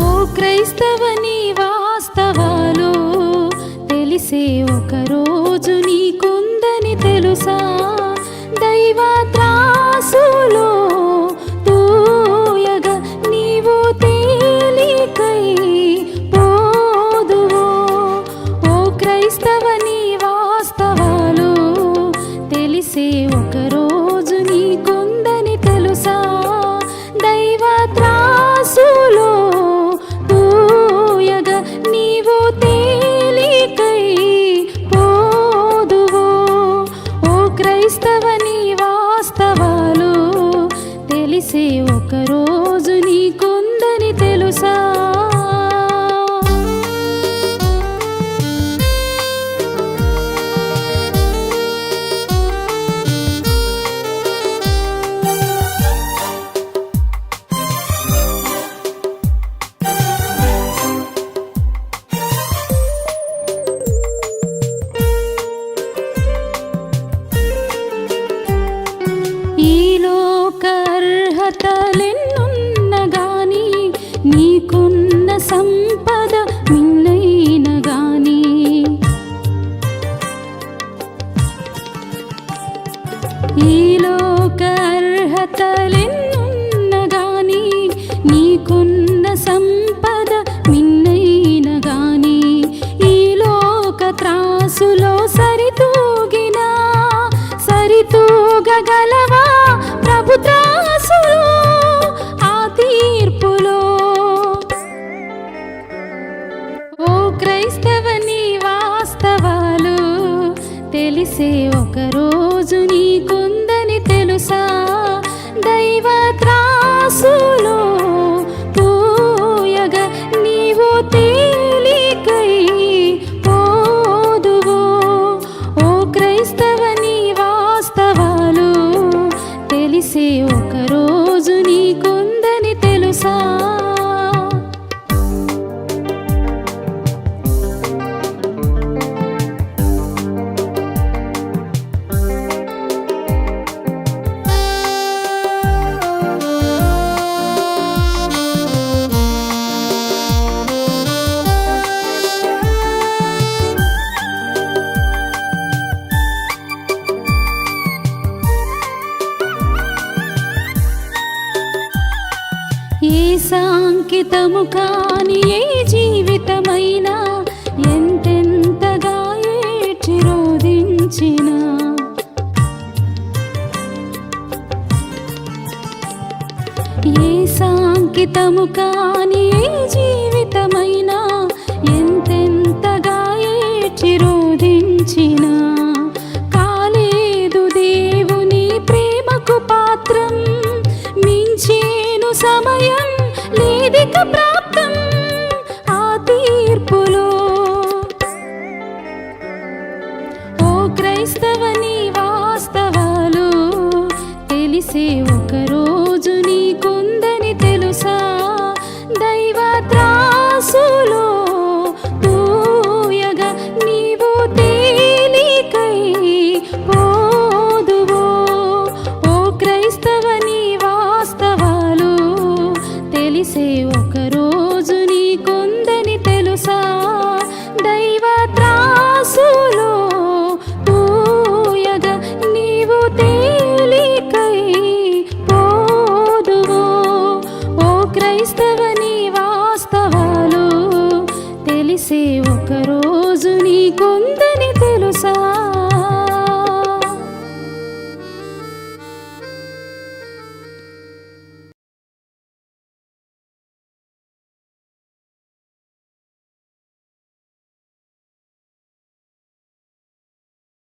ఓ క్రైస్తవని వాస్తవాలు తెలిసే ఒకరోజు నీకుందని తెలుసా? కథలెన్నున్నగాని నీకున్న సంపద గాని. నీకున్న సంపద మిన్నైన గాని. త్రాసులో సరితూగల క్రైస్తవని వాస్తవాలు తెలిసే ఒకరోజు నీకుందని తెలుసా? దైవా ఏ సాంకితము కాని ఏ జీవితమైనా ఎంతెంతగా ఏడ్చి రోధించిన. ఏ సాంకితము కాని ఏ జీవితమైనా ఎంతెంతగా ఏడ్చి రోధించినా. కాలేదు దేవుని ప్రేమకు చేసే ఒకరు నీకుందని తెలుసా?